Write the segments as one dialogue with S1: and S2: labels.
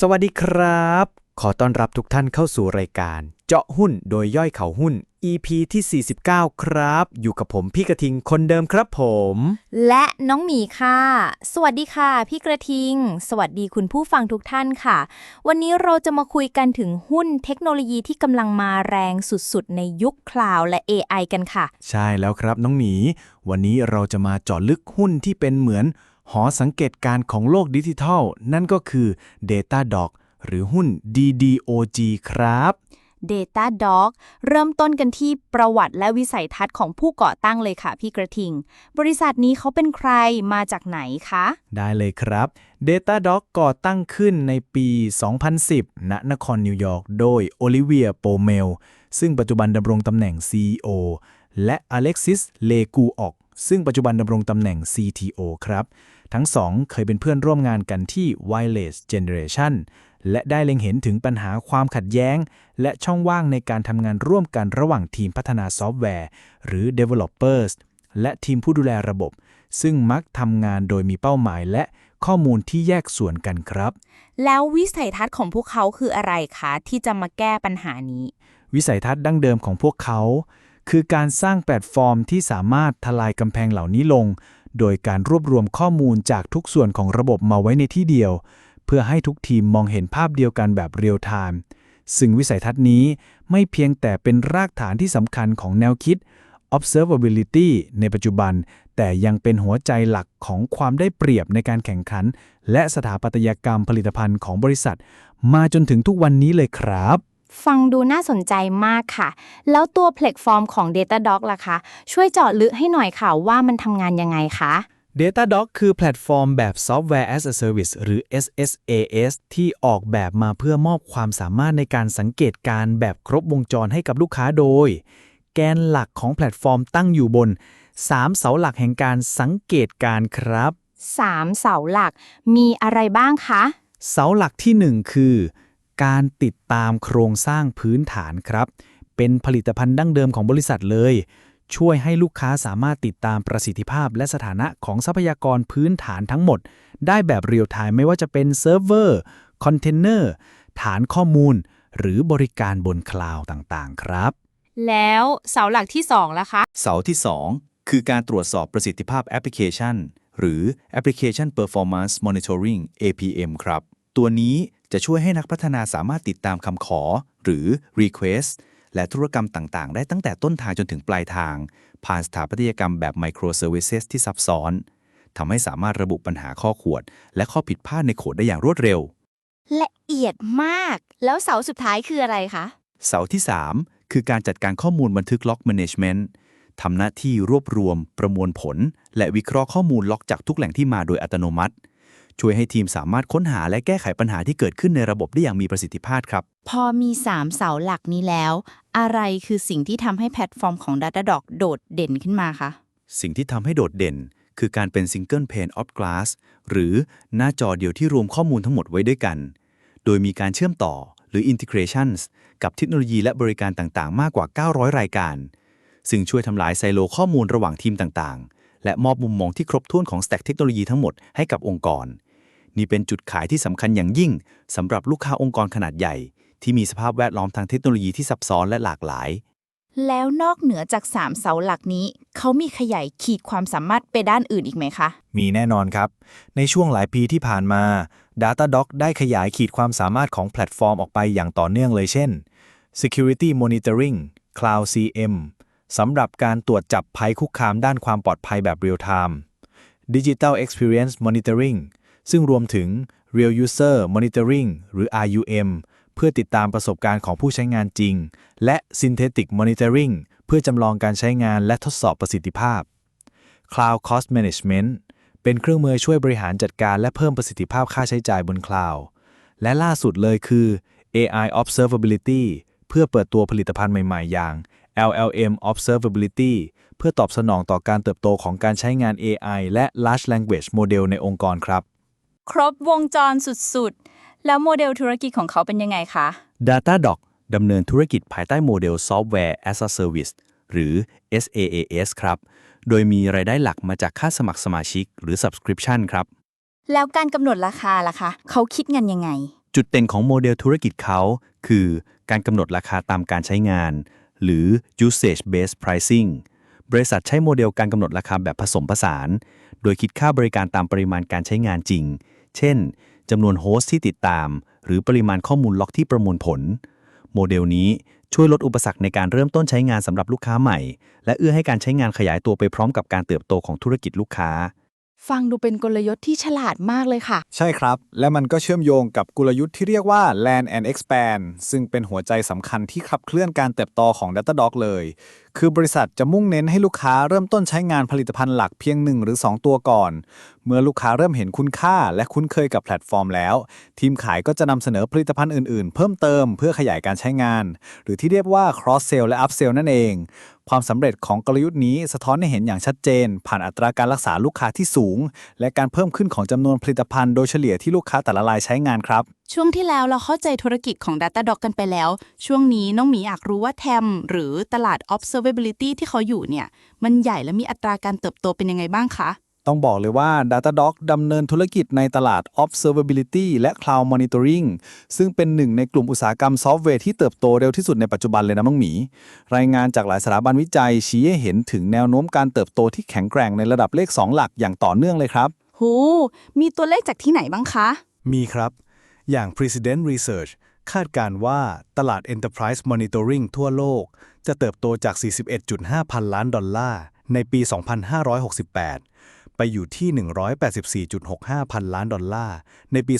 S1: สวัสดีครับ ขอต้อนรับทุกท่านเข้าสู่รายการ เจาะหุ้นโดยย่อยเขาหุ้น EP ที่ 49 ครับ อยู่กับผมพี่กระทิงคนเดิมครับผม
S2: และน้องหมีค่ะ สวัสดีค่ะ พี่กระทิง สวัสดีคุณผู้ฟังทุกท่านค่ะ วันนี้เราจะมาคุยกันถึงหุ้นเทคโนโลยีที่กำลังมาแรงสุดๆ ในยุคคลาวด์และ AI กันค่ะ
S1: ใช่แล้วครับน้องหมี วันนี้เราจะมาเจาะลึกหุ้นที่เป็นเหมือน หอสังเกตการณ์ของโลกดิจิทัล นั่นก็คือ Datadog หรือหุ้น DDOG ครับ
S2: Datadog เริ่มต้นกันที่ประวัติและวิสัยทัศน์ของผู้ก่อตั้งเลยค่ะพี่กระทิง บริษัทนี้เขาเป็นใครมาจากไหนคะ
S1: ได้เลยครับ Datadog ก่อตั้งขึ้นในปี 2010 ณ นครนิวยอร์ก โดยโอลิเวียโปเมล ซึ่งปัจจุบันดำรงตำแหน่ง CEO และอเล็กซิส เลกูออก ซึ่งปัจจุบันดำรงตำแหน่ง CTO ครับ ทั้งสองเคยเป็นเพื่อนร่วมงานกันที่ Wireless Generation และได้เล็งเห็นถึงปัญหาความขัดแย้ง และช่องว่างในการทำงานร่วมกันระหว่างทีมพัฒนาซอฟต์แวร์ หรือ Developers และทีมผู้ดูแลระบบ ซึ่งมักทำงานโดยมีเป้าหมายและข้อมูลที่แยกส่วนกันครับ
S2: แล้ววิสัยทัศน์ของพวกเขาคืออะไรคะ ที่จะมาแก้ปัญหานี้
S1: วิสัยทัศน์ดั้งเดิมของพวกเขา คือการสร้างแพลตฟอร์มที่สามารถทลายกำแพงเหล่านี้ลง โดยการรวบรวมข้อมูลจากทุกส่วนของระบบมาไว้ในที่เดียว เพื่อให้ทุกทีมมองเห็นภาพเดียวกันแบบเรียลไทม์ซึ่งวิสัยทัศน์นี้ไม่เพียงแต่เป็นรากฐานที่สำคัญของแนวคิด observability ในปัจจุบัน แต่ยังเป็นหัวใจหลักของความได้เปรียบในการแข่งขัน และสถาปัตยกรรมผลิตภัณฑ์ของบริษัท มาจนถึงทุกวันนี้เลยครับ
S2: ฟังดูน่าสนใจมากค่ะ แล้วตัวแพลตฟอร์มของ Datadog ล่ะคะ ช่วยเจาะลึกให้หน่อยค่ะว่ามันทำงานยังไงคะ
S1: Datadog คือแพลตฟอร์มแบบ Software as a Service หรือ SSAS ที่ออกแบบมาเพื่อมอบความสามารถในการสังเกตการณ์แบบครบวงจรให้กับลูกค้าโดย แกนหลักของแพลตฟอร์มตั้งอยู่บน 3 เสาหลักแห่งการสังเกตการณ์ครับ
S2: 3 เสาหลักมีอะไรบ้างคะ
S1: เสาหลักที่ 1 คือ การติดตามโครงสร้างพื้นฐานครับ เป็นผลิตภัณฑ์ดั้งเดิมของบริษัทเลย ช่วยให้ลูกค้าสามารถติดตามประสิทธิภาพและสถานะของทรัพยากรพื้นฐานทั้งหมด ได้แบบเรียลไทม์ไม่ว่าจะเป็นเซิร์ฟเวอร์คอนเทนเนอร์ฐานข้อมูล หรือบริการบนคลาวด์ต่างๆ ครับ
S2: แล้วเสาหลักที่2ล่ะคะ
S3: เสาที่ 2 คือการตรวจสอบประสิทธิภาพแอปพลิเคชัน หรือ Application Performance Monitoring APM ครับ ตัวนี้ จะช่วยให้นักพัฒนาสามารถติดตามคำขอ หรือ Request และธุรกรรมต่าง ๆ ได้ตั้งแต่ต้นทางจนถึงปลายทาง ผ่านสถาปัตยกรรมแบบ Microservices ที่ซับซ้อนทำให้สามารถระบุปัญหาข้อขวด และข้อผิดพลาดในโคดได้อย่างรวดเร็ว
S2: ละเอียดมาก แล้วเสาสุดท้ายคืออะไรคะ
S3: เสาที่ 3 คือการจัดการข้อมูลบันทึกล็อก Management ทำหน้าที่รวบรวม ประมวลผล และวิเคราะห์ข้อมูลล็อกจากทุกแหล่งที่มาโดยอัตโนมัติ ช่วยให้ทีมสามารถค้นหาและแก้ไขปัญหาที่เกิดขึ้นในระบบได้อย่างมีประสิทธิภาพครับ
S4: พอมี 3 เสาหลักนี้แล้ว อะไรคือสิ่งที่ทำให้แพลตฟอร์มของ Datadog โดดเด่นขึ้นมาคะ
S3: สิ่งที่ทำให้โดดเด่น คือการเป็น Single Pane of Glass หรือหน้าจอเดียวที่รวมข้อมูลทั้งหมดไว้ด้วยกัน โดยมีการเชื่อมต่อหรือ Integrations กับเทคโนโลยีและบริการต่างๆ มากกว่า 900 รายการ ซึ่งช่วยทำลายไซโลข้อมูลระหว่างทีมต่างๆ และมอบมุมมองที่ครบถ้วนของ Stack เทคโนโลยีทั้งหมดให้กับองค์กร นี่เป็นจุดขายที่สำคัญอย่างยิ่งสำหรับลูกค้าองค์กรขนาดใหญ่ ที่มีสภาพแวดล้อมทางเทคโนโลยีที่ซับซ้อนและหลากหลาย
S4: แล้วนอกเหนือจาก 3 เสาหลักนี้ เขามีขยายขีดความสามารถไปด้านอื่นอีกไหมคะ
S1: มีแน่นอนครับ ในช่วงหลายปีที่ผ่านมา Datadog ได้ขยายขีดความสามารถของแพลตฟอร์มออกไปอย่างต่อเนื่องเลยเช่น Security Monitoring Cloud CM สำหรับการตรวจจับภัยคุกคามด้านความปลอดภัยแบบเรียลไทม์ Digital Experience Monitoring ซึ่งรวมถึง Real User Monitoring หรือ RUM เพื่อติดตามประสบการณ์ของผู้ใช้งานจริง และ Synthetic Monitoring เพื่อจำลองการใช้งานและทดสอบประสิทธิภาพ Cloud Cost Management เป็นเครื่องมือช่วยบริหารจัดการและเพิ่มประสิทธิภาพค่าใช้จ่ายบนคลาวด์และล่าสุดเลยคือ AI Observability เพื่อเปิดตัวผลิตภัณฑ์ใหม่ ๆ อย่าง LLM Observability เพื่อตอบสนองต่อการเติบโตของการใช้งาน AI และ Large Language Model ในองค์กรครับ
S4: ครบวงจรสุดๆ แล้วโมเดลธุรกิจของเขาเป็นยังไงคะ
S3: Datadog ดำเนินธุรกิจภายใต้โมเดล Software as a Service หรือ SaaS ครับ โดยมีรายได้หลักมาจากค่าสมัครสมาชิกหรือ Subscription ครับ
S4: แล้วการกำหนดราคาล่ะคะ เขาคิดเงินยังไง
S3: จุดเด่นของโมเดลธุรกิจเขา คือการกำหนดราคาตามการใช้งาน หรือ usage based pricing บริษัทใช้โมเดลการกำหนดราคาแบบผสมผสาน โดยคิดค่าบริการตามปริมาณการใช้งานจริง เช่นจำนวนโฮสต์ที่ติดตาม หรือปริมาณข้อมูลล็อกที่ประมวลผล โมเดลนี้ช่วยลดอุปสรรคในการเริ่มต้นใช้งานสำหรับลูกค้าใหม่ และเอื้อให้การใช้งานขยายตัวไปพร้อมกับการเติบโตของธุรกิจลูกค้า
S4: ฟังดูเป็นกลยุทธ์ที่ฉลาดมากเลยค่ะ
S1: ใช่ครับ และมันก็เชื่อมโยงกับกลยุทธ์ที่เรียกว่า Land and Expand ซึ่งเป็นหัวใจสำคัญที่ขับเคลื่อนการเติบโตของ Datadog เลย คือบริษัทจะมุ่งเน้นให้ลูกค้าเริ่มต้นใช้งานผลิตภัณฑ์หลักเพียง 1 หรือ 2 ตัวก่อน เมื่อลูกค้าเริ่มเห็นคุณค่า และคุ้นเคยกับแพลตฟอร์มแล้ว ทีมขายก็จะนำเสนอผลิตภัณฑ์อื่นๆ เพิ่มเติมเพื่อขยายการใช้งาน หรือที่เรียกว่า cross sell และ up sell นั่นเองความสำเร็จของกลยุทธ์นี้สะท้อนให้เห็นอย่างชัดเจน ผ่านอัตราการรักษาลูกค้าที่สูง และการเพิ่มขึ้นของจำนวนผลิตภัณฑ์โดยเฉลี่ยที่ลูกค้าแต่ละรายใช้งานครับ
S4: ช่วงที่แล้วเราเข้าใจธุรกิจของ Datadog กันไปแล้ว ช่วงนี้น้องหมีอยากรู้ว่าแทมหรือตลาด observability ที่เขาอยู่เนี่ยมันใหญ่และมีอัตราการเติบโตเป็นยังไงบ้างคะ
S1: ต้องบอกเลยว่า Datadog ดำเนินธุรกิจในตลาด Observability และ Cloud Monitoring ซึ่งเป็นหนึ่งในกลุ่มอุตสาหกรรมซอฟต์แวร์ที่เติบโตเร็วที่สุดในปัจจุบันเลยนะมังหมี รายงานจากหลายสถาบันวิจัยชี้ให้เห็นถึงแนวโน้มการเติบโตที่แข็งแกร่งในระดับเลข 2 หลักอย่างต่อเนื่องเลยครับ
S4: หูมีตัวเลขจากที่ไหนบ้างคะ
S1: มีครับ อย่าง President Research คาดการณ์ว่าตลาด Enterprise Monitoring ทั่วโลก จะเติบโตจาก 41.5 พันล้านดอลลาร์ในปี 2568 ไปอยู่ที่ 184.65 พันล้านดอลลาร์ ในปี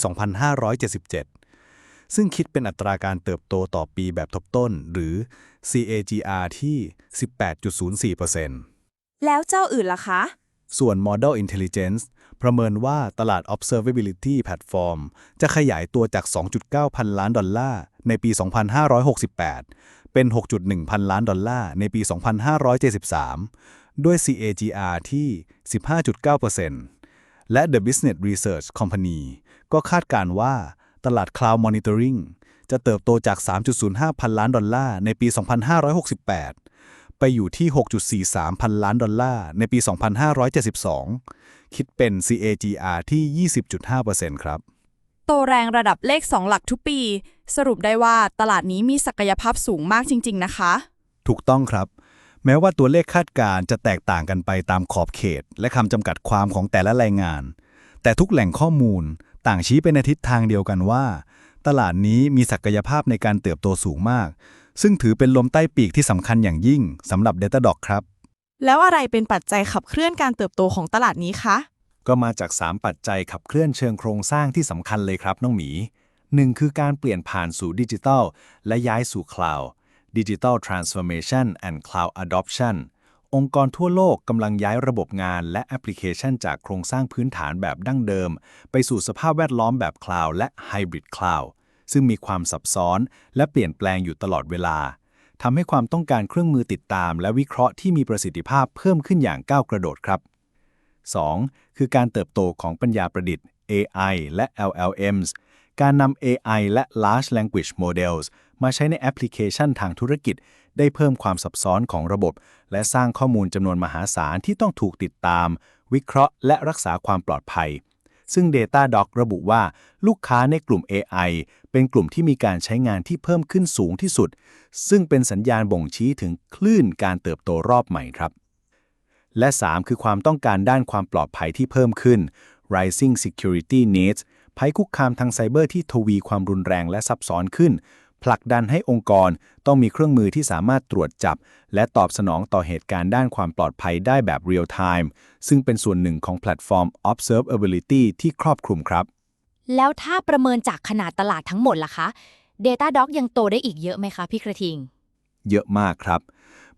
S1: 2577 ซึ่งคิดเป็นอัตราการเติบโตต่อปีแบบทบต้น หรือ CAGR ที่ 18.04%
S2: แล้วเจ้าอื่นล่ะคะ
S1: ส่วน Model Intelligence ประเมินว่าตลาด Observability Platform จะขยายตัวจาก 2.9 พันล้านดอลลาร์ ในปี 2568 เป็น 6.1 พันล้านดอลลาร์ ในปี 2573 ด้วย CAGR ที่ 15.9%และ The Business Research Company ก็คาดการณ์ว่าตลาด Cloud Monitoring จะเติบโตจาก 3.05 พันล้านดอลลาร์ในปี 2568 ไปอยู่ที่ 6.43 พันล้านดอลลาร์ในปี 2572 คิดเป็น CAGR ที่ 20.5%ครับ
S5: โตแรงระดับเลข 2 หลักทุกปี สรุปได้ว่าตลาดนี้มีศักยภาพสูงมากจริง ๆ นะคะ
S1: ถูกต้องครับ แม้ว่าตัวเลขคาดการณ์จะแตกต่างกันไปตามขอบเขต และคำจำกัดความของแต่ละรายงาน แต่ทุกแหล่งข้อมูลต่างชี้ไปในทิศทางเดียวกันว่า ตลาดนี้มีศักยภาพในการเติบโตสูงมาก ซึ่งถือเป็นลมใต้ปีกที่สำคัญอย่างยิ่งสำหรับ Datadog ครับ
S5: แล้วอะไรเป็นปัจจัยขับเคลื่อนการเติบโตของตลาดนี้คะ
S1: ก็มาจาก 3 ปัจจัยขับเคลื่อนเชิงโครงสร้างที่สำคัญเลยครับน้องหมี 1. คือการเปลี่ยนผ่านสู่ดิจิทัลและย้ายสู่คลาวด์ Digital Transformation and Cloud Adoption องค์กรทั่วโลกกำลังย้ายระบบงานและแอปพลิเคชันจากโครงสร้างพื้นฐานแบบดั้งเดิม ไปสู่สภาพแวดล้อมแบบคลาวด์และ Hybrid Cloud ซึ่งมีความซับซ้อนและเปลี่ยนแปลงอยู่ตลอดเวลาทำให้ความต้องการเครื่องมือติดตาม และวิเคราะห์ที่มีประสิทธิภาพเพิ่มขึ้นอย่างก้าวกระโดดครับ 2. คือการเติบโตของปัญญาประดิษฐ์ AI และ LLMs การนำ AI และ Large Language Models มาใช้ในแอปพลิเคชันทางธุรกิจ ได้เพิ่มความซับซ้อนของระบบ และสร้างข้อมูลจำนวนมหาศาลที่ต้องถูกติดตาม วิเคราะห์ และรักษาความปลอดภัย ซึ่ง Datadog ระบุว่า ลูกค้าในกลุ่ม AI เป็นกลุ่มที่มีการใช้งานที่เพิ่มขึ้นสูงที่สุด ซึ่งเป็นสัญญาณบ่งชี้ถึงคลื่นการเติบโตรอบใหม่ครับ และ 3 คือความต้องการด้านความปลอดภัยที่เพิ่มขึ้น rising security needs ภัยคุกคามทางไซเบอร์ที่ทวีความรุนแรงและซับซ้อนขึ้น ผลักดันให้องค์กรต้องมีเครื่องมือที่สามารถตรวจจับ และตอบสนองต่อเหตุการณ์ด้านความปลอดภัยได้แบบ real time ซึ่งเป็นส่วนหนึ่งของแพลตฟอร์ม observability ที่ครอบคลุมครับ
S2: แล้วถ้าประเมินจากขนาดตลาดทั้งหมดล่ะคะ Datadog ยังโตได้อีกเยอะไหมคะพี่กระทิง
S1: เยอะมากครับ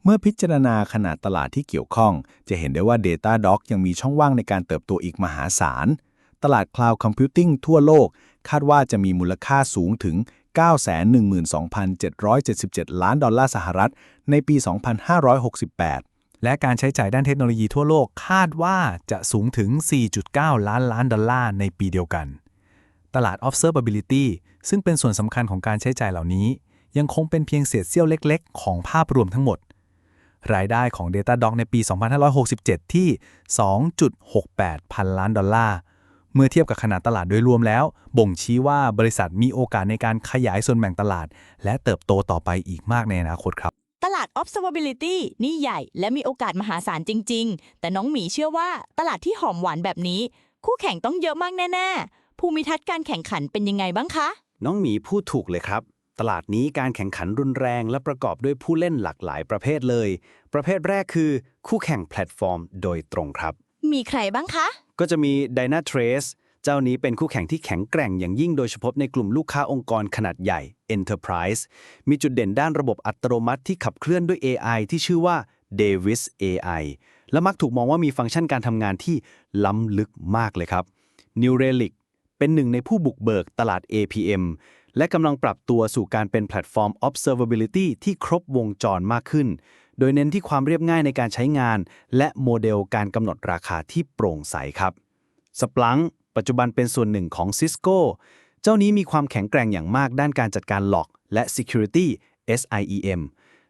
S1: เมื่อพิจารณาขนาดตลาดที่เกี่ยวข้อง จะเห็นได้ว่า Datadog ยังมีช่องว่างในการเติบโตอีกมหาศาล ตลาด Cloud Computing ทั่วโลก คาดว่าจะมีมูลค่าสูงถึง 912,777 ล้านดอลลาร์สหรัฐ ในปี 2568
S6: และการใช้จ่ายด้านเทคโนโลยีทั่วโลกคาดว่าจะสูงถึง 4.9 ล้านล้านดอลลาร์ในปีเดียวกัน ตลาด Observability ซึ่งเป็นส่วนสำคัญของการใช้จ่ายเหล่านี้ ยังคงเป็นเพียงเศษเสี้ยวเล็ก ๆ ของภาพรวมทั้งหมด รายได้ของ Datadog ในปี 2567 ที่ 2.68 พันล้านดอลลาร์ เมื่อเทียบกับขนาดตลาดโดยรวมแล้ว บ่งชี้ว่าบริษัทมีโอกาสในการขยายส่วนแบ่งตลาด และเติบโตต่อไปอีกมากในอนาคตครับ
S7: ตลาด observability นี่ใหญ่และมีโอกาสมหาศาลจริง ๆ แต่น้องหมีเชื่อว่าตลาดที่หอมหวานแบบนี้ คู่แข่งต้องเยอะมากแน่ๆ ภูมิทัศน์การแข่งขันเป็นยังไงบ้างคะ
S3: น้องหมีพูดถูกเลยครับ ตลาดนี้การแข่งขันรุนแรงและประกอบด้วยผู้เล่นหลากหลายประเภทเลย ประเภทแรกคือ คู่แข่งแพลตฟอร์ม โดยตรงครับ
S7: มีใครบ้างคะ
S3: ก็จะมี Dynatrace เจ้านี้เป็นคู่แข่งที่แข็งแกร่งอย่างยิ่งโดยเฉพาะในกลุ่มลูกค้าองค์กรขนาดใหญ่ Enterprise มีจุดเด่นด้านระบบอัตโนมัติที่ขับเคลื่อนด้วย AI ที่ชื่อว่า Davis AI และมักถูกมองว่ามีฟังก์ชันการทำงานที่ล้ำลึกมากเลยครับ New Relic เป็นหนึ่งในผู้บุกเบิกตลาด APM และกำลังปรับตัวสู่การเป็นแพลตฟอร์ม Observability ที่ครบวงจรมากขึ้น โดยเน้นที่ความเรียบง่ายในการใช้งาน และโมเดลการกำหนดราคาที่โปร่งใสครับ Splunk ปัจจุบันเป็นส่วนหนึ่งของ Cisco เจ้านี้มีความแข็งแกร่งอย่างมากด้านการจัดการหลอก และ Security SIEM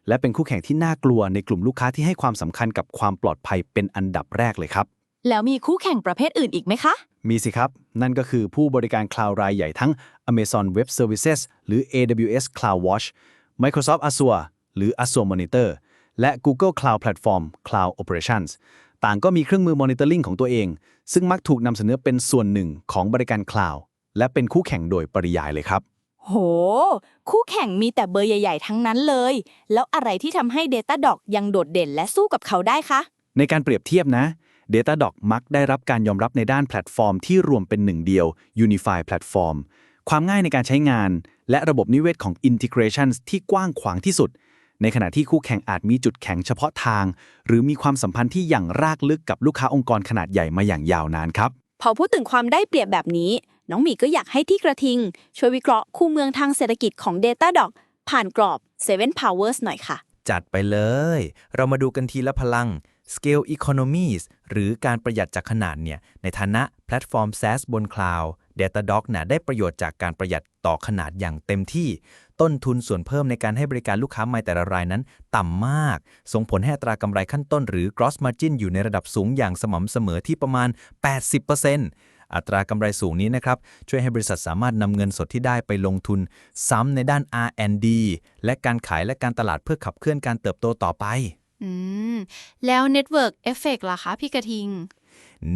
S3: และเป็นคู่แข่งที่น่ากลัวในกลุ่มลูกค้าที่ให้ความสำคัญกับความปลอดภัยเป็นอันดับแรกเลยครับ
S7: แล้วมีคู่แข่งประเภทอื่นอีกไหมคะ
S3: มีสิครับ นั่นก็คือผู้บริการคลาวด์รายใหญ่ทั้ง Amazon Web Services หรือ AWS CloudWatch Microsoft Azure หรือ Azure Monitor และ Google Cloud Platform Cloud Operations ต่างก็มีเครื่องมือ Monitoring ของตัวเอง ซึ่งมักถูกนำเสนอเป็นส่วนหนึ่งของบริการคลาวด์และเป็นคู่แข่งโดยปริยายเลยครับ
S7: โห คู่แข่งมีแต่เบอร์ใหญ่ ๆ ทั้งนั้นเลย แล้วอะไรที่ทำให้ Datadog ยังโดดเด่นและสู้กับเขาได้คะ
S3: ในการเปรียบเทียบนะ Datadog มักได้รับการยอมรับในด้านแพลตฟอร์มที่รวมเป็นหนึ่งเดียว Unify Platform ความง่ายในการใช้งาน และระบบนิเวศของ Integrations ที่กว้างขวางที่สุด ในขณะที่คู่แข่งอาจมีจุดแข็งเฉพาะทาง หรือมีความสัมพันธ์ที่อย่างรากลึกกับลูกค้าองค์กรขนาดใหญ่มาอย่างยาวนานครับ
S8: พอพูดถึงความได้เปรียบแบบนี้ น้องหมีก็อยากให้ที่กระทิง ช่วยวิเคราะห์คู่เมืองทางเศรษฐกิจของ Datadog ผ่านกรอบ7 Powers หน่อยค่ะ
S1: จัดไปเลย เรามาดูกันทีละพลัง Scale Economies หรือการประหยัดจากขนาดเนี่ยในฐานะแพลตฟอร์ม SaaS บนคลาวด์ Datadog น่ะได้ประโยชน์จากการประหยัดต่อขนาดอย่างเต็มที่ ต้นทุนส่วนเพิ่มในการให้บริการลูกค้าใหม่แต่ละรายนั้น ต่ำมาก ส่งผลให้อัตรากำไรขั้นต้นหรือ gross margin อยู่ในระดับสูงอย่างสม่ำเสมอที่ประมาณ 80%อัตรากำไรสูงนี้นะครับช่วยให้บริษัทสามารถนำเงินสดที่ได้ไปลงทุน ซ้ำในด้าน R&D และการขายและการตลาดเพื่อขับเคลื่อนการเติบโตต่อไป
S4: อืม แล้ว Network Effect ล่ะคะพี่กระทิง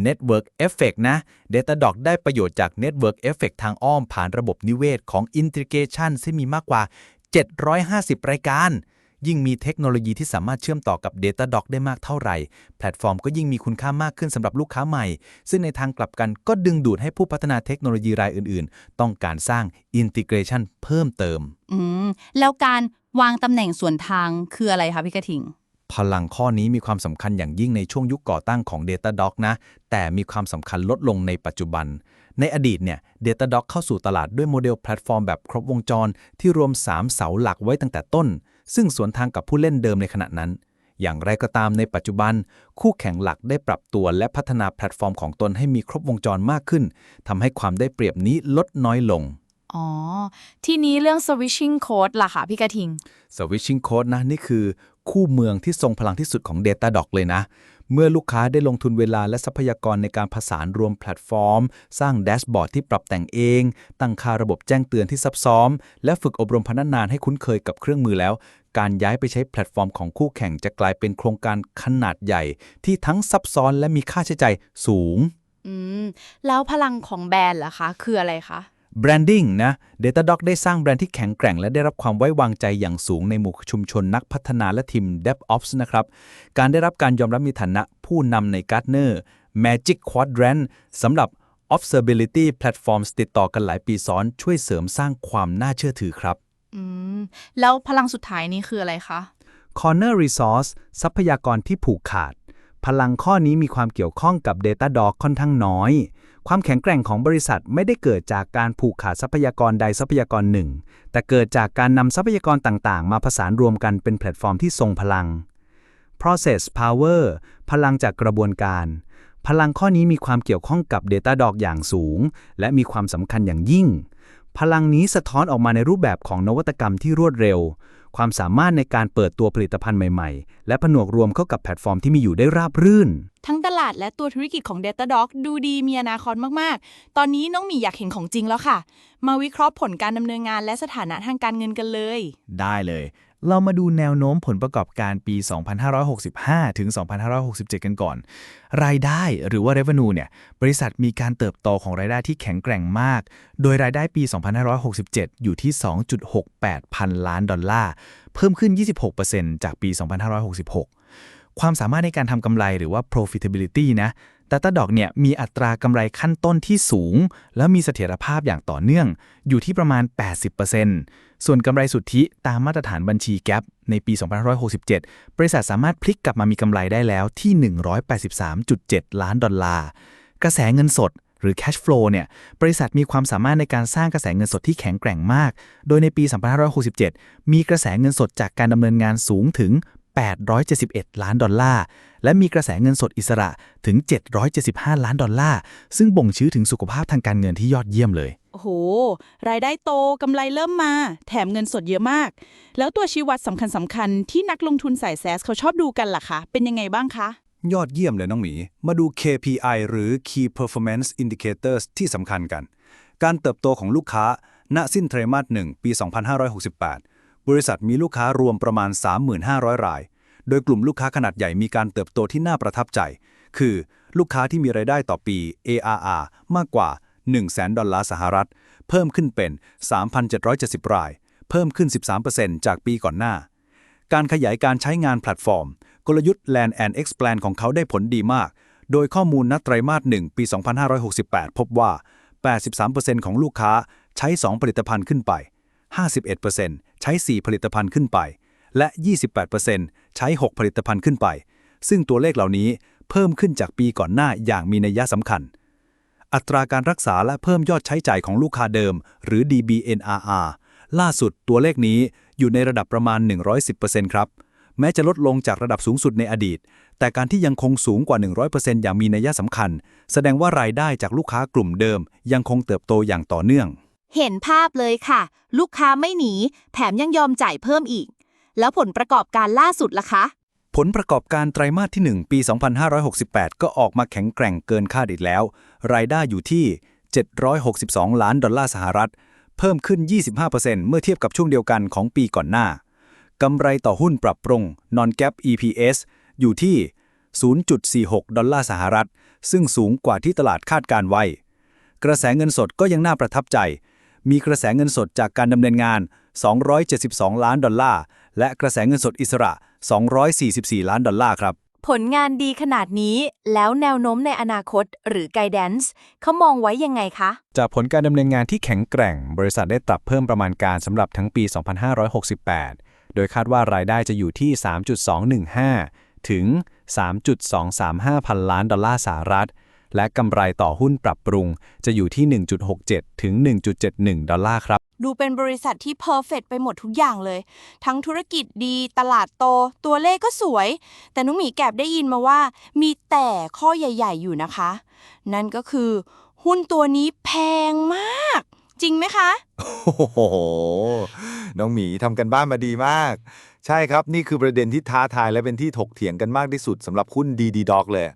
S1: Network Effect นะ Datadog ได้ประโยชน์จาก Network Effect ทางอ้อมผ่านระบบนิเวศของ Integration ที่มีมากกว่า 750 รายการ ยิ่งมีเทคโนโลยีที่สามารถเชื่อมต่อกับ Datadog ได้มากเท่าไหร่ แพลตฟอร์มก็ยิ่งมีคุณค่ามากขึ้นสำหรับลูกค้าใหม่ ซึ่งในทางกลับกันก็ดึงดูดให้ผู้พัฒนาเทคโนโลยีรายอื่น ๆ ต้องการสร้าง Integration เพิ่มเติม
S4: อืม แล้วการวางตำแหน่งส่วนทางคืออะไรคะพี่กระทิง
S1: พลังข้อนี้มีความสำคัญอย่างยิ่งในช่วงยุคก่อตั้งของ Datadog นะ แต่มีความสำคัญลดลงในปัจจุบัน ในอดีตเนี่ย Datadog เข้าสู่ตลาดด้วยโมเดลแพลตฟอร์มแบบครบวงจร ที่รวม 3 เสาหลักไว้ตั้งแต่ต้น ซึ่งสวนทางกับผู้เล่นเดิมในขณะนั้น อย่างไรก็ตามในปัจจุบัน คู่แข่งหลักได้ปรับตัวและพัฒนาแพลตฟอร์มของตนให้มีครบวงจรมากขึ้นทำให้ความได้เปรียบนี้ลดน้อยลง
S4: อ๋อ ทีนี้เรื่อง switching code ล่ะคะพี่กระทิง
S1: Switching Code นะ นี่คือ คู่เมืองที่ทรงพลังที่สุดของ Datadog เลยนะ เมื่อลูกค้าได้ลงทุนเวลาและทรัพยากรในการผสานรวมแพลตฟอร์ม สร้างแดชบอร์ดที่ปรับแต่งเอง ตั้งค่าระบบแจ้งเตือนที่ซับซ้อมและฝึกอบรมพนักงานให้คุ้นเคยกับเครื่องมือแล้ว การย้ายไปใช้แพลตฟอร์มของคู่แข่งจะกลายเป็นโครงการขนาดใหญ่ ที่ทั้งซับซ้อนและมีค่าใช้จ่ายสูง
S4: อืม แล้วพลังของแบรนด์ล่ะคะ คืออะไรคะ
S1: Branding นะ Datadog ได้สร้างแบรนด์ที่แข็งแกร่ง และได้รับความไว้วางใจอย่างสูงในหมู่ชุมชนนักพัฒนาและทีม DevOps นะครับ การได้รับการยอมรับในฐานะผู้นำใน Gartner Magic Quadrant สำหรับ Observability Platforms ติดต่อกันหลายปีซ้อน ช่วยเสริมสร้างความน่าเชื่อถือครับ
S4: อืม แล้วพลังสุดท้ายนี่คืออะไรคะ
S6: Corner Resource ทรัพยากรที่ผูกขาด พลังข้อนี้มีความเกี่ยวข้องกับ Datadog ค่อนข้างน้อย ความแข็งแกร่งของบริษัทไม่ได้เกิดจากการผูกขาดทรัพยากรใดทรัพยากรหนึ่ง แต่เกิดจากการนำทรัพยากรต่างๆ มาผสานรวมกันเป็นแพลตฟอร์มที่ทรงพลัง Process Power พลังจากกระบวนการ พลังข้อนี้มีความเกี่ยวข้องกับ Datadog อย่างสูง และมีความสำคัญอย่างยิ่ง พลังนี้สะท้อนออกมาในรูปแบบของนวัตกรรมที่รวดเร็ว
S9: ความสามารถในการเปิดตัวผลิตภัณฑ์ใหม่ๆ และผนวกรวมเข้ากับแพลตฟอร์มที่มีอยู่ได้ราบรื่น
S4: ทั้งตลาดและตัวธุรกิจของ Datadog ดูดีมีอนาคตมากๆ ตอนนี้น้องหมีอยากเห็นของจริงแล้วค่ะ มาวิเคราะห์ผลการดำเนินงานและสถานะทางการเงินกันเลย
S10: ได้เลย เรามาดูแนวโน้มผลประกอบการปี 2565 ถึง 2567 กันก่อน รายได้หรือว่า revenue เนี่ย บริษัทมีการเติบโตของรายได้ที่แข็งแกร่งมาก โดยรายได้ปี 2567 อยู่ที่ 2.68 พันล้านดอลลาร์ เพิ่มขึ้น 26%จากปี 2566 ความสามารถในการทำกำไรหรือว่า profitability นะ Datadog เนี่ยมีอัตรากำไรขั้นต้นที่สูง และมีเสถียรภาพอย่างต่อเนื่อง อยู่ที่ประมาณ 80%ส่วนกำไรสุทธิตามมาตรฐานบัญชี GAAP ในปี 2567 บริษัทสามารถพลิกกลับมามีกำไรได้แล้วที่ 183.7 ล้านดอลลาร์ กระแสเงินสดหรือ cash flow เนี่ย บริษัทมีความสามารถในการสร้างกระแสเงินสดที่แข็งแกร่งมาก โดยในปี 2567 มีกระแสเงินสดจากการดำเนินงานสูงถึง 871 ล้านดอลลาร์ และมีกระแสเงินสดอิสระถึง 775 ล้านดอลลาร์ ซึ่งบ่งชี้ถึงสุขภาพทางการเงินที่ยอดเยี่ยมเลย
S4: โอ้โห รายได้โตกำไรเริ่มมา แถมเงินสดเยอะมาก แล้วตัวชี้วัดสำคัญสำคัญๆที่นักลงทุนสายแซสเขาชอบดูกันล่ะคะ เป็นยังไงบ้างคะ
S1: ยอดเยี่ยมเลยน้องหมี มาดู KPI หรือ Key Performance Indicators ที่สำคัญกัน การเติบโตของลูกค้า ณ สิ้นไตรมาสหนึ่งปี 2568 บริษัทมีลูกค้ารวมประมาณ 3,500 ราย โดยกลุ่มลูกค้าขนาดใหญ่มีการเติบโตที่น่าประทับใจ คือลูกค้าที่มีรายได้ต่อปี ARR มากกว่า 100,000 ดอลลาร์สหรัฐ เพิ่มขึ้นเป็น 3,770 ราย เพิ่มขึ้น 13%จากปีก่อนหน้า การขยายการใช้งานแพลตฟอร์ม กลยุทธ์ Land and Expand ของเขาได้ผลดีมาก โดยข้อมูลนัไตรมาส 1 ปี 2568 พบว่า 83%ของลูกค้าใช้ 2 ผลิตภัณฑ์ขึ้นไป 51% ใช้ 4 ผลิตภัณฑ์ขึ้นไป และ 28%ใช้ 6 ผลิตภัณฑ์ขึ้นไป ซึ่งตัวเลขเหล่านี้เพิ่มขึ้นจากปีก่อนหน้าอย่างมีนัยสำคัญ อัตราการรักษาและเพิ่มยอดใช้จ่ายของลูกค้าเดิม หรือ DBNRR ล่าสุดตัวเลขนี้อยู่ในระดับประมาณ 110%ครับ แม้จะลดลงจากระดับสูงสุดในอดีต แต่การที่ยังคงสูงกว่า 100%อย่างมีนัยสำคัญ แสดงว่ารายได้จากลูกค้ากลุ่มเดิม ยังคงเติบโตอย่างต่อเนื่อง
S2: เห็นภาพเลยค่ะ ลูกค้าไม่หนี แถมยังยอมจ่ายเพิ่มอีก แล้วผลประกอบการล่าสุดล่ะคะ
S1: ผลประกอบการไตรมาสที่ 1 ปี 2568 ก็ออกมาแข็งแกร่งเกินคาดอีกแล้ว รายได้อยู่ที่ 762 ล้านดอลลาร์สหรัฐ เพิ่มขึ้น 25%เมื่อเทียบกับช่วงเดียวกันของปีก่อนหน้ากำไรต่อหุ้นปรับปรุง non gap EPS อยู่ที่ 0.46 ดอลลาร์สหรัฐ ซึ่งสูงกว่าที่ตลาดคาดการไว้ กระแสเงินสดก็ยังน่าประทับใจ มีกระแสเงินสดจากการดำเนินงาน 272 ล้านดอลลาร์ และกระแสเงินสดอิสระ 244 ล้านดอลลาร์ครับ
S2: ผลงานดีขนาดนี้ แล้วแนวโน้มในอนาคต หรือ guidance เขามองไว้ยังไงคะ
S11: จากผลการดำเนินงานที่แข็งแกร่ง บริษัทได้ปรับเพิ่มประมาณการสำหรับทั้งปี 2568 โดยคาดว่ารายได้จะอยู่ที่ 3.215 ถึง 3.235 พันล้านดอลลาร์สหรัฐ และกำไรต่อหุ้นปรับปรุง จะอยู่ที่ 1.67 ถึง 1.71 ดอลลาร์ครับ
S4: ดูเป็นบริษัทที่เพอร์เฟกไปหมดทุกอย่างเลย ทั้งธุรกิจดี ตลาดโต ตัวเลขก็สวย แต่น้องหมีแกบได้ยินมาว่า มีแต่ข้อใหญ่ ๆ อยู่นะคะ นั่นก็คือ หุ้นตัวนี้แพงมาก จริงไหมคะ
S12: โอ้โห น้องหมีทำกันบ้านมาดีมาก ใช่ครับ นี่คือประเด็นที่ท้าทายและเป็นที่ถกเถียงกันมากที่สุดสำหรับหุ้น DD Dog เลย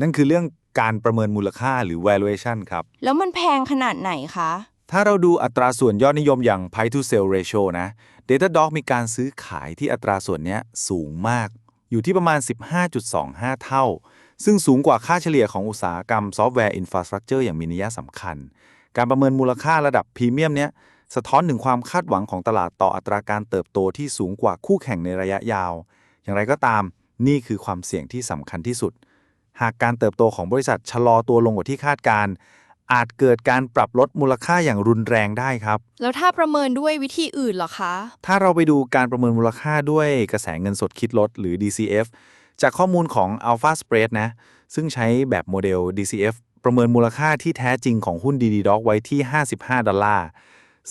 S12: นั่นคือเรื่อง การประเมินมูลค่าหรือ valuation ครับ
S4: แล้วมันแพงขนาดไหนคะ
S12: ถ้าเราดูอัตราส่วนยอดนิยมอย่าง Price to Sale Ratio นะ Datadog มีการซื้อขายที่อัตราส่วนเนี้ยสูงมาก อยู่ที่ประมาณ 15.25 เท่า ซึ่งสูงกว่าค่าเฉลี่ยของอุตสาหกรรมซอฟต์แวร์อินฟราสตรักเจอร์อย่างมีนัยสำคัญ การประเมินมูลค่าระดับพรีเมียมเนี้ยสะท้อนถึงความคาดหวังของตลาดต่ออัตราการเติบโตที่สูงกว่าคู่แข่งในระยะยาว อย่างไรก็ตาม นี่คือความเสี่ยงที่สำคัญที่สุด หากการเติบโตของบริษัทชะลอตัวลงกว่าที่คาดการณ์อาจเกิดการปรับลดมูลค่าอย่างรุนแรงได้ครับ
S13: แล้วถ้าประเมินด้วยวิธีอื่นเหรอคะ
S12: ถ้าเราไปดูการประเมินมูลค่าด้วยกระแสเงินสดคิดลดหรือ DCF จากข้อมูลของ Alpha Spread นะ ซึ่งใช้แบบโมเดล DCF ประเมินมูลค่าที่แท้จริงของหุ้น DDDog ไว้ที่ 55 ดอลลาร์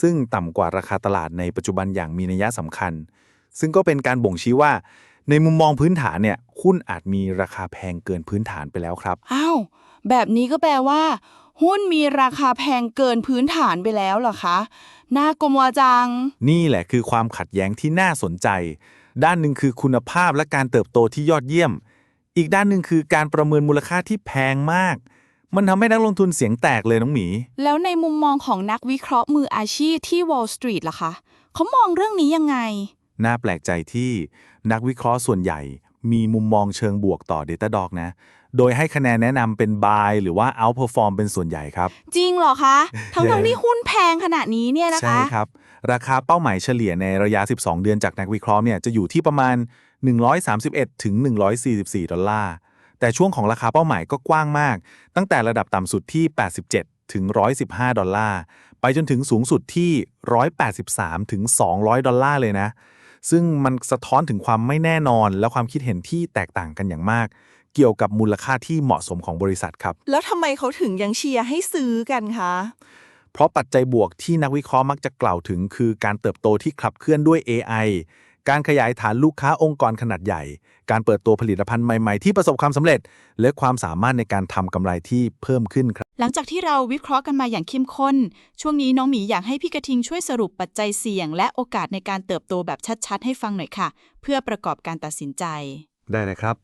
S12: ซึ่งต่ำกว่าราคาตลาดในปัจจุบันอย่างมีนัยสำคัญ ซึ่งก็เป็นการบ่งชี้ว่า ในมุมมองพื้นฐานเนี่ยหุ้นอาจมีราคาแพงเกินพื้นฐานไปแล้วครับ
S4: อ้าว แบบนี้ก็แปลว่า หุ้นมีราคาแพงเกินพื้นฐานไปแล้วเหรอคะ น่ากลัวจัง
S14: นี่แหละคือความขัดแย้งที่น่าสนใจ ด้านหนึ่งคือคุณภาพและการเติบโตที่ยอดเยี่ยม อีกด้านหนึ่งคือการประเมินมูลค่าที่แพงมาก มันทำให้นักลงทุนเสียงแตกเลยน้องหมี
S4: แล้วในมุมมองของนักวิเคราะห์มืออาชีพที่ Wall Street ล่ะคะ เขามองเรื่องนี้ยังไง
S14: น่าแปลกใจที่ นักวิเคราะห์ส่วนใหญ่มีมุมมองเชิงบวกต่อ Datadog นะ โดยให้คะแนนแนะนำเป็น buy หรือว่า outperform เป็นส่วนใหญ่ครับ
S4: จริงเหรอคะ ทั้งทั้งๆที่หุ้นแพงขนาดนี้เนี่ยนะคะ
S14: ใช่ครับ ราคาเป้าหมายเฉลี่ยในระยะ 12 เดือนจากนักวิเคราะห์เนี่ยจะอยู่ที่ประมาณ 131 ถึง 144 ดอลลาร์ แต่ช่วงของราคาเป้าหมายก็กว้างมาก ตั้งแต่ระดับต่ำสุดที่ 87 ถึง 115 ดอลลาร์ ไปจนถึงสูงสุดที่ 183 ถึง 200 ดอลลาร์เลยนะ ซึ่งมันสะท้อนถึงความไม่แน่นอน และความคิดเห็นที่แตกต่างกันอย่างมาก เกี่ยวกับมูลค่าที่เหมาะสมของบริษัทครับ
S15: แล้วทำไมเขาถึงยังเชียร์ให้ซื้อกันคะ
S14: เพราะปัจจัยบวกที่นักวิเคราะห์มักจะกล่าวถึง คือการเติบโตที่ขับเคลื่อนด้วย AI การขยายฐานลูกค้าองค์กรขนาดใหญ่ การเปิดตัวผลิตภัณฑ์ใหม่ ๆ ที่ประสบความสำเร็จ และความสามารถในการทำกำไรที่เพิ่มขึ้นครับ
S16: หลังจากที่เราวิเคราะห์กันมาอย่างเข้มข้น ช่วงนี้น้องหมีอยากให้พี่กระทิงช่วยสรุปปัจจัยเสี่ยง และโอกาสในการเติบโตแบบชัดๆ ให้ฟังหน่อยค่ะ เพื่อประกอบการตัดสินใจ
S1: ได้เลยครับ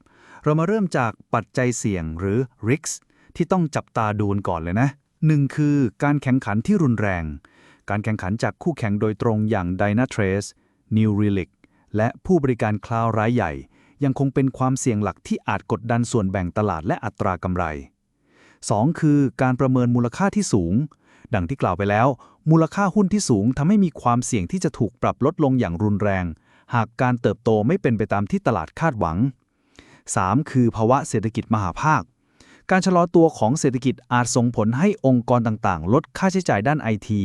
S1: เรามาเริ่มจากปัจจัยเสี่ยงหรือ risks ที่ต้องจับตาดูกันก่อนเลยนะหนึ่งคือการแข่งขันที่รุนแรง การแข่งขันจากคู่แข่งโดยตรงอย่าง Dynatrace New Relic และผู้บริการคลาวด์รายใหญ่ ยังคงเป็นความเสี่ยงหลักที่อาจกดดันส่วนแบ่งตลาดและอัตรากำไร 2. คือการประเมินมูลค่าที่สูง ดังที่กล่าวไปแล้ว มูลค่าหุ้นที่สูงทำให้มีความเสี่ยงที่จะถูกปรับลดลงอย่างรุนแรง หากการเติบโตไม่เป็นไปตามที่ตลาดคาดหวัง 3. คือภาวะเศรษฐกิจมหาภาค การชะลอตัวของเศรษฐกิจอาจส่งผลให้องค์กรต่างๆ ลดค่าใช้จ่ายด้านไอที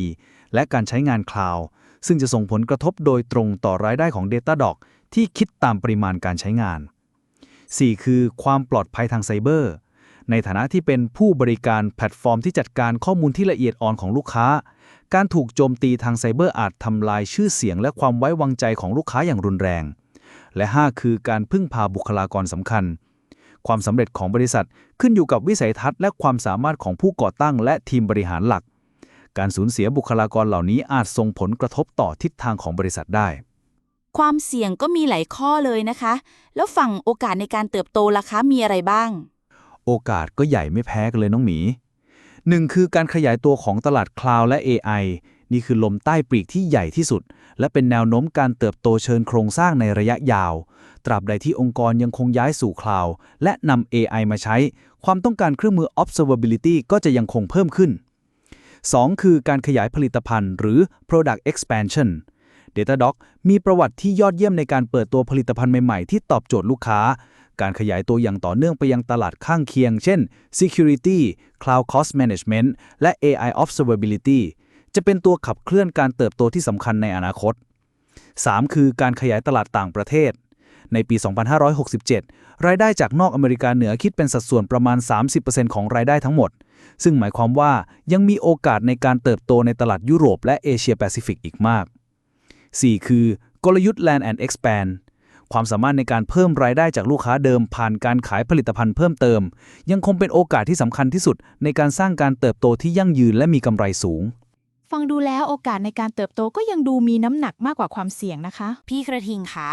S1: และการใช้งานคลาวด์ ซึ่งจะส่งผลกระทบโดยตรงต่อรายได้ของ Datadog ที่คิดตามปริมาณการใช้งาน 4. คือความปลอดภัยทางไซเบอร์ ในฐานะที่เป็นผู้บริการแพลตฟอร์มที่จัดการข้อมูลที่ละเอียดอ่อนของลูกค้า การถูกโจมตีทางไซเบอร์อาจทำลายชื่อเสียงและความไว้วางใจของลูกค้าอย่างรุนแรง และ 5 คือการพึ่งพาบุคลากรสำคัญ ความสำเร็จของบริษัทขึ้นอยู่กับวิสัยทัศน์และความสามารถของผู้ก่อตั้งและทีมบริหารหลัก การสูญเสียบุคลากรเหล่านี้อาจส่งผลกระทบต่อทิศทางของบริษัทได้
S2: ความเสี่ยงก็มีหลายข้อเลยนะคะ แล้วฝั่งโอกาสในการเติบโตล่ะคะมีอะไรบ้าง
S1: โอกาสก็ใหญ่ไม่แพ้กันเลยน้องหมีหนึ่งคือการขยายตัวของตลาดคลาวด์และ AI นี่คือลมใต้ปลีกที่ใหญ่ที่สุด และเป็นแนวโน้มการเติบโตเชิญโครงสร้างในระยะยาว ตราบใดที่องค์กรยังคงย้ายสู่คลาวด์และนำ AI มาใช้ ความต้องการเครื่องมือ observability ก็จะยังคงเพิ่มขึ้น 2. คือการขยายผลิตภัณฑ์ หรือ product expansion Datadog มีประวัติที่ยอดเยี่ยมในการเปิดตัวผลิตภัณฑ์ใหม่ ๆ ที่ตอบโจทย์ลูกค้า การขยายตัวอย่างต่อเนื่องไปยังตลาดข้างเคียง เช่น security cloud cost management และ AI observability จะเป็นตัวขับเคลื่อนการเติบโตที่สำคัญในอนาคต 3. คือการขยายตลาดต่างประเทศ ในปี 2567 รายได้จากนอกอเมริกาเหนือคิดเป็นสัดส่วนประมาณ 30%ของรายได้ทั้งหมด ซึ่งหมายความว่ายังมีโอกาสในการเติบโตในตลาดยุโรปและเอเชียแปซิฟิกอีกมาก 4. คือกลยุทธ์ Land and Expand ความสามารถในการเพิ่มรายได้จากลูกค้าเดิมผ่านการขายผลิตภัณฑ์เพิ่มเติม ยังคงเป็นโอกาสที่สำคัญที่สุด ในการสร้างการเติบโตที่ยั่งยืนและมีกำไรสูง
S17: ฟังดูแล้วโอกาสในการเติบโตก็ยังดูมีน้ำหนักมากกว่าความเสี่ยงนะคะ
S2: พี่กระทิงคะ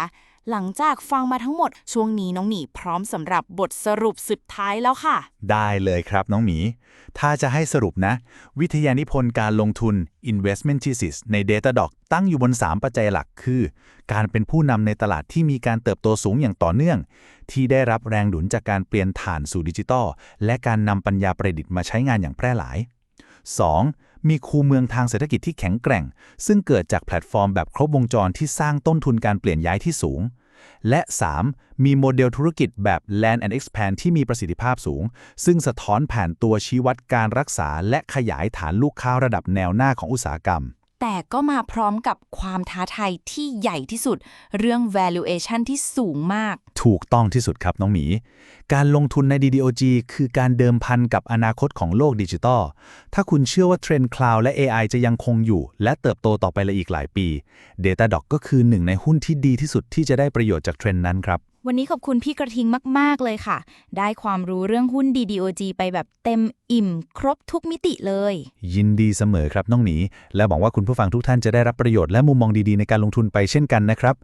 S2: หลังจากฟังมาทั้งหมด ช่วงนี้น้องหมีพร้อมสำหรับบทสรุปสุดท้ายแล้วค่ะ
S18: ได้เลยครับน้องหมี ถ้าจะให้สรุปนะ วิทยานิพนธ์การลงทุน investment thesis ใน Datadog ตั้งอยู่บน 3 ปัจจัยหลักคือ การเป็นผู้นำในตลาดที่มีการเติบโตสูงอย่างต่อเนื่อง ที่ได้รับแรงหนุนจากการเปลี่ยนฐานสู่ดิจิทัลและการนำปัญญาประดิษฐ์มาใช้งานอย่างแพร่หลาย 2. มีคูเมืองทางเศรษฐกิจที่แข็งแกร่ง ซึ่งเกิดจากแพลตฟอร์มแบบครบวงจรที่สร้างต้นทุนการเปลี่ยนย้ายที่สูง และ 3. มีโมเดลธุรกิจแบบ Land and Expand ที่มีประสิทธิภาพสูง ซึ่งสะท้อนแผนตัวชี้วัดการรักษาและขยายฐานลูกค้าระดับแนวหน้าของอุตสาหกรรม
S2: แต่ก็มาพร้อมกับความท้าทายที่ใหญ่ที่สุด เรื่อง valuation ที่สูงมาก
S18: ถูกต้องที่สุดครับน้องหมี การลงทุนใน DDOG คือการเดิมพันกับอนาคตของโลกดิจิทัลถ้าคุณเชื่อว่าเทรนด์คลาวด์และ AI จะยังคงอยู่ และเติบโตต่อไปลยอีกหลายปี Datadog ก็คือหนึ่งในหุ้นที่ดีที่สุดที่จะได้ประโยชน์จากเทรนด์นั้นครับ
S2: วันนี้ขอบคุณพี่กระทิงมาก ๆ เลยค่ะ ได้ความรู้เรื่องหุ้น DDOG ไปแบบเต็มอิ่ม ครบทุกมิติเลย
S1: ยินดีเสมอครับน้องหมีและหวังว่าคุณผู้ฟังทุกท่านจะได้รับประโยชน์และมุมมองดีๆในการลงทุนไปเช่นกันนะครับ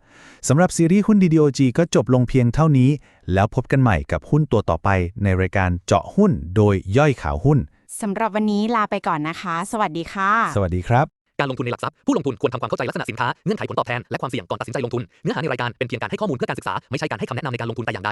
S1: สำหรับซีรีส์หุ้น DDOG ก็จบลงเพียงเท่านี้ แล้วพบกันใหม่กับหุ้นตัวต่อไป ในรายการเจาะหุ้น โดยย่อยข่าวหุ้น
S19: สำหรับวันนี้ลาไปก่อนนะคะ สวัสดีค่ะ
S1: สวัสดีครับ
S20: การลงทุนในหลักทรัพย์ผู้ลงทุนควรทำความเข้าใจลักษณะสินค้าเงื่อนไขผลตอบแทนและความเสี่ยงก่อนตัดสินใจลงทุน เนื้อหาในรายการเป็นเพียงการให้ข้อมูลเพื่อการศึกษา ไม่ใช่การให้คำแนะนำในการลงทุนแต่อย่างใด